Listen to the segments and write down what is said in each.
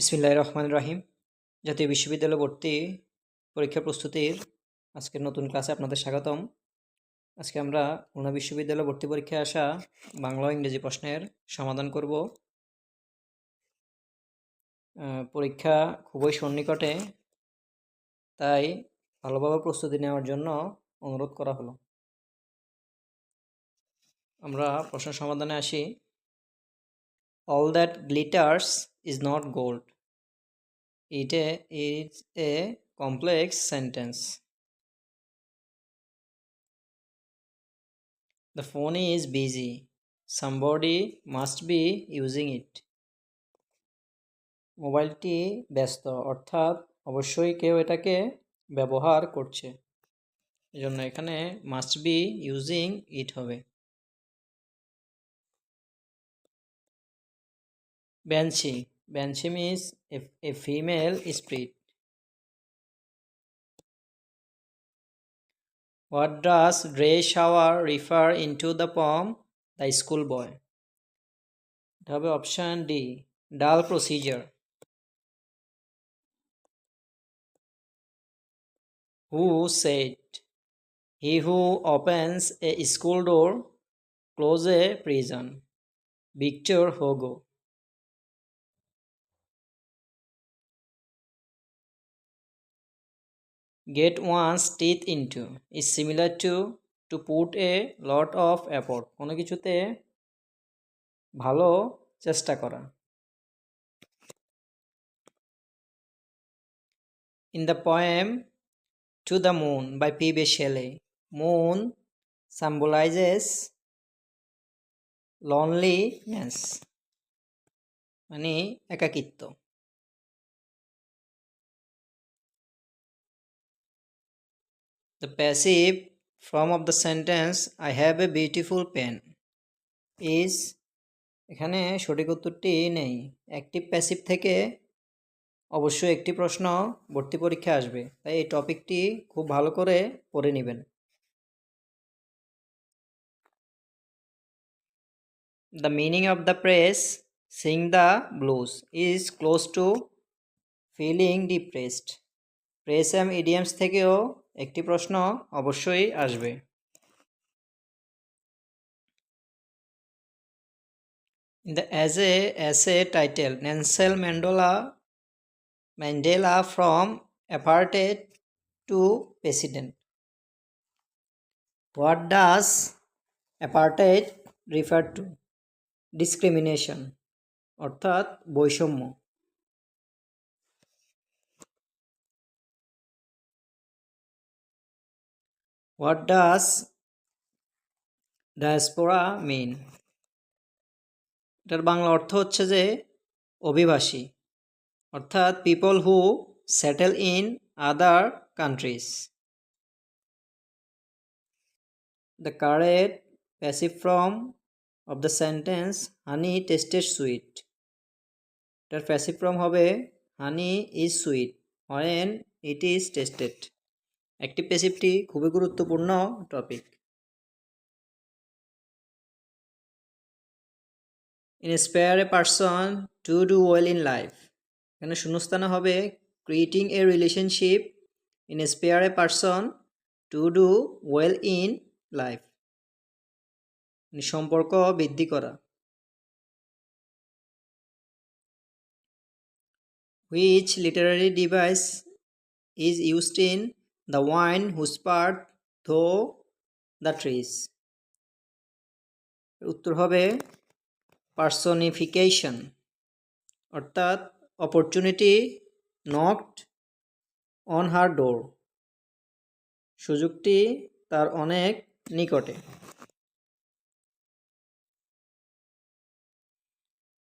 বিসমিল্লাহ রহমান রাহিম। জাতীয় বিশ্ববিদ্যালয় ভর্তি পরীক্ষা প্রস্তুতির আজকের নতুন ক্লাসে আপনাদের স্বাগতম। আজকে আমরা খুলনা বিশ্ববিদ্যালয় ভর্তি পরীক্ষায় আসা বাংলা ইংরেজি প্রশ্নের সমাধান করব। পরীক্ষা খুবই সন্নিকটে, তাই ভালোভাবে প্রস্তুতি নেওয়ার জন্য অনুরোধ করা হলো। আমরা প্রশ্ন সমাধানে আসি। All that glitters is not gold It is a complex sentence. The phone is busy. Somebody must be using it. মোবাইলটি ব্যস্ত, অর্থাৎ অবশ্যই কেউ এটাকে ব্যবহার করছে এজন্য এখানে মাস্ট বি ইউজিং ইট হবে Banshee banshee means a female spirit What does Ray shower refer into the poem The Schoolboy? এটা হবে অপশন ডি ডাল procedure Who said, He who opens a school door close a prison? Victor Hugo. Get one's teeth into is similar to to put a lot of effort. কোনো কিছুতে ভালো চেষ্টা করা In the poem To the Moon by P. B. Shelley, moon symbolizes loneliness মানে একাকিত্ব The passive form of the sentence, I have a beautiful pen, is এখানে সঠিক উত্তরটি নেই। অ্যাক্টিভ প্যাসিভ থেকে অবশ্যই একটি প্রশ্ন ভর্তি পরীক্ষা আসবে। তাই এই টপিকটি খুব ভালো করে পড়ে নেবেন। The meaning of the phrase sing the blues is close to feeling depressed phrase and idioms থেকেও একটি প্রশ্ন অবশ্যই আসবে In the essay, essay title Nelson Mandela Mandela from apartheid to president. What does apartheid refer to? Discrimination অর্থাৎ বৈষম্য What does diaspora mean? এটার বাংলা অর্থ হচ্ছে যে অভিবাসী, অর্থাৎ people who settle in other countries the correct passive form of the sentence honey tasted sweet এটার passive form হবে honey is sweet when it is tasted active প্যাসিভটি খুবই গুরুত্বপূর্ণ topic inspire a person to do well in life এখানে শূন্যস্থানে হবে creating a relationship inspire a person to do well in life সম্পর্ক বৃদ্ধি করা। Which literary device is used in the wine whose part through the trees উত্তর হবে personification অর্থাৎ opportunity knocked on her door সুযোগটি তার অনেক নিকটে।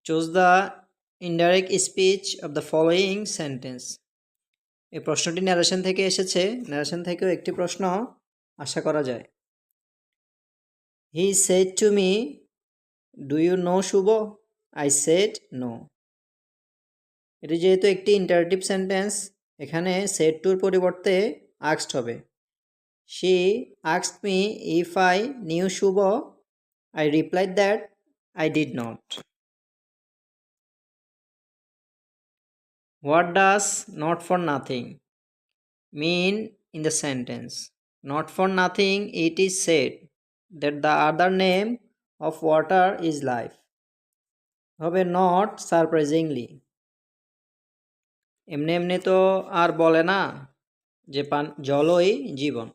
Choose the indirect speech of the following sentence এই প্রশ্নটি ন্যারেশন থেকে এসেছে। ন্যারেশন থেকেও একটি প্রশ্ন আশা করা যায়। He said to me do you know Shubho I said no এটি যেহেতু একটি ইন্টারেটিভ সেন্টেন্স এখানে সেট টুর পরিবর্তে আক্সড হবে। She আক্সড me if I knew Subho I replied that I did not what does not for nothing mean in the sentence not for nothing it is said that the other name of water is life হবে not surprisingly এমনি এমনি তো আর বলে না যে পান, জলই জীবন।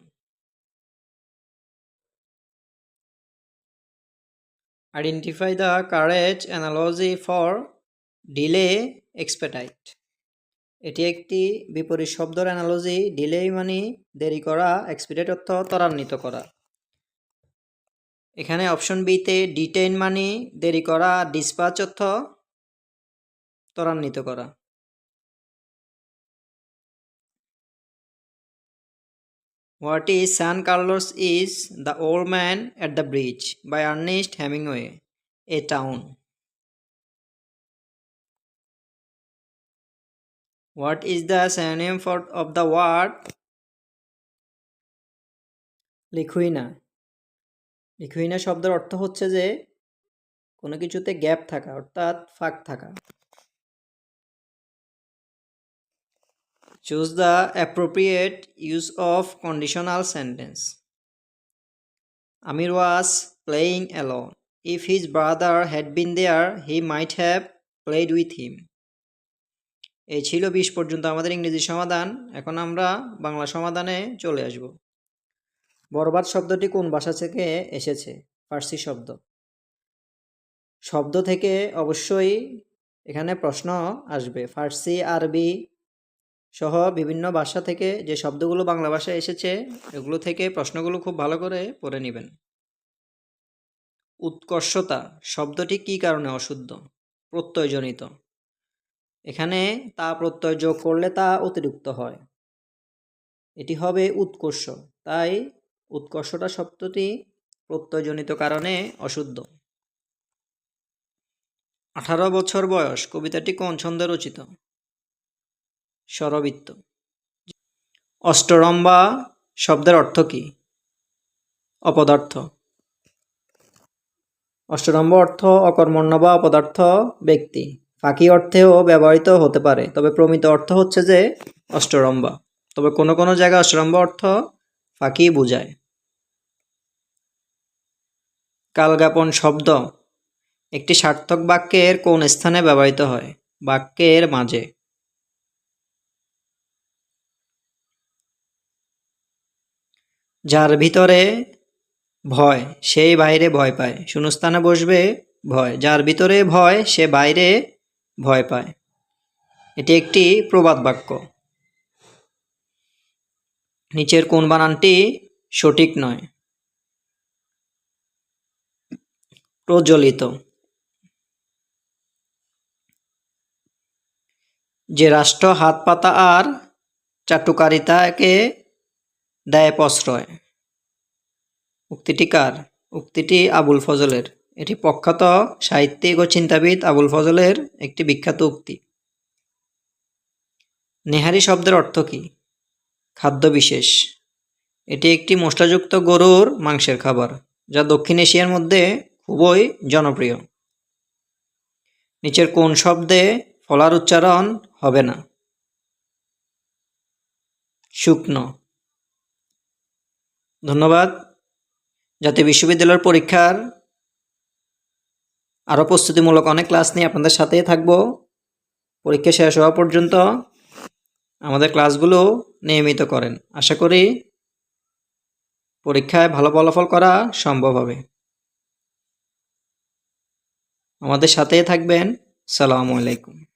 Identify the correct analogy for delay expedite এটি একটি বিপরীত শব্দের অ্যানালজি ডিলে মানে দেরি করা এক্সপেটাইট অর্থ ত্বরান্বিত করা এখানে অপশন বিতে ডিটেইন মানে দেরি করা ডিসপাচ অর্থ ত্বরান্বিত করা What is San Carlos is the Old Man at the Bridge by Ernest Hemingway, a town. What is the synonym for of the word লিখুইনা লিখুইনা শব্দের অর্থ হচ্ছে যে কোনো কিছুতে গ্যাপ থাকা অর্থাৎ ফাঁক থাকা Choose the appropriate use of conditional sentence. Amir was playing alone. If his brother had been there, he might have played with him. এই ছিল বিশ পর্যন্ত আমাদের ইংরেজি সমাধান। এখন আমরা বাংলা সমাধানে চলে আসব। বরবাদ শব্দটি কোন ভাষা থেকে এসেছে? ফার্সি শব্দ। শব্দ থেকে অবশ্যই এখানে প্রশ্ন আসবে। ফার্সি, আরবি সহ বিভিন্ন ভাষা থেকে যে শব্দগুলো বাংলা ভাষায় এসেছে, এগুলো থেকে প্রশ্নগুলো খুব ভালো করে পড়ে নেবেন। উৎকর্ষতা শব্দটি কি কারণে অশুদ্ধ? প্রত্যয়জনিত। এখানে তা প্রত্যয় যোগ করলে তা অতিরিক্ত হয়। এটি হবে উৎকর্ষ। তাই উৎকর্ষটা শব্দটি প্রত্যয়জনিত কারণে অশুদ্ধ। আঠারো বছর বয়স। কবিতাটি কোন ছন্দে রচিত? স্বরবৃত্ত। অষ্টরম্বা শব্দের অর্থ কী? অপদার্থ। অষ্টরম্ব অর্থ অকর্মণ্য বা অপদার্থ ব্যক্তি। ফাঁকি অর্থেও ব্যবহৃত হতে পারে। তবে প্রমিত অর্থ হচ্ছে যে অষ্টরম্বা তবে কোনো কোনো জায়গায় অষ্টরম্ব অর্থ ফাঁকি বোঝায়। কালগাপন শব্দ একটি সার্থক বাক্যের কোন স্থানে ব্যবহৃত হয়? বাক্যের মাঝে। যার ভিতরে ভয় সেই বাইরে ভয় পায়। শূন্যস্থানে বসবে ভয়। যার ভিতরে ভয়, সে বাইরে ভয় পায়। এটি একটি প্রবাদ বাক্য। নিচের কোন বানানটি সঠিক নয়। প্রজ্বলিত। যে রাষ্ট্র হাত পাতা আর চাটুকারিতাকে দেয় প্রশ্রয়, উক্তিটি কার? উক্তিটি আবুল ফজলের। এটি প্রখ্যাত সাহিত্যিক ও চিন্তাবিদ আবুল ফজলের একটি বিখ্যাত উক্তি। নেহারি শব্দের অর্থ কী? খাদ্য বিশেষ। এটি একটি মশলাযুক্ত গরুর মাংসের খাবার, যা দক্ষিণ এশিয়ার মধ্যে খুবই জনপ্রিয়। নিচের কোন শব্দে ফলার উচ্চারণ হবে না? শুকনো। ধন্যবাদ। জাতীয় বিশ্ববিদ্যালয়ের পরীক্ষার আরও প্রস্তুতিমূলক অনেক ক্লাস নিয়ে আপনাদের সাথেই থাকব। পরীক্ষা শেষ হওয়া পর্যন্ত আমাদের ক্লাসগুলো নিয়মিত করেন। আশা করি পরীক্ষায় ভালো ফলাফল করা সম্ভব হবে। আমাদের সাথেই থাকবেন। সালামু আলাইকুম।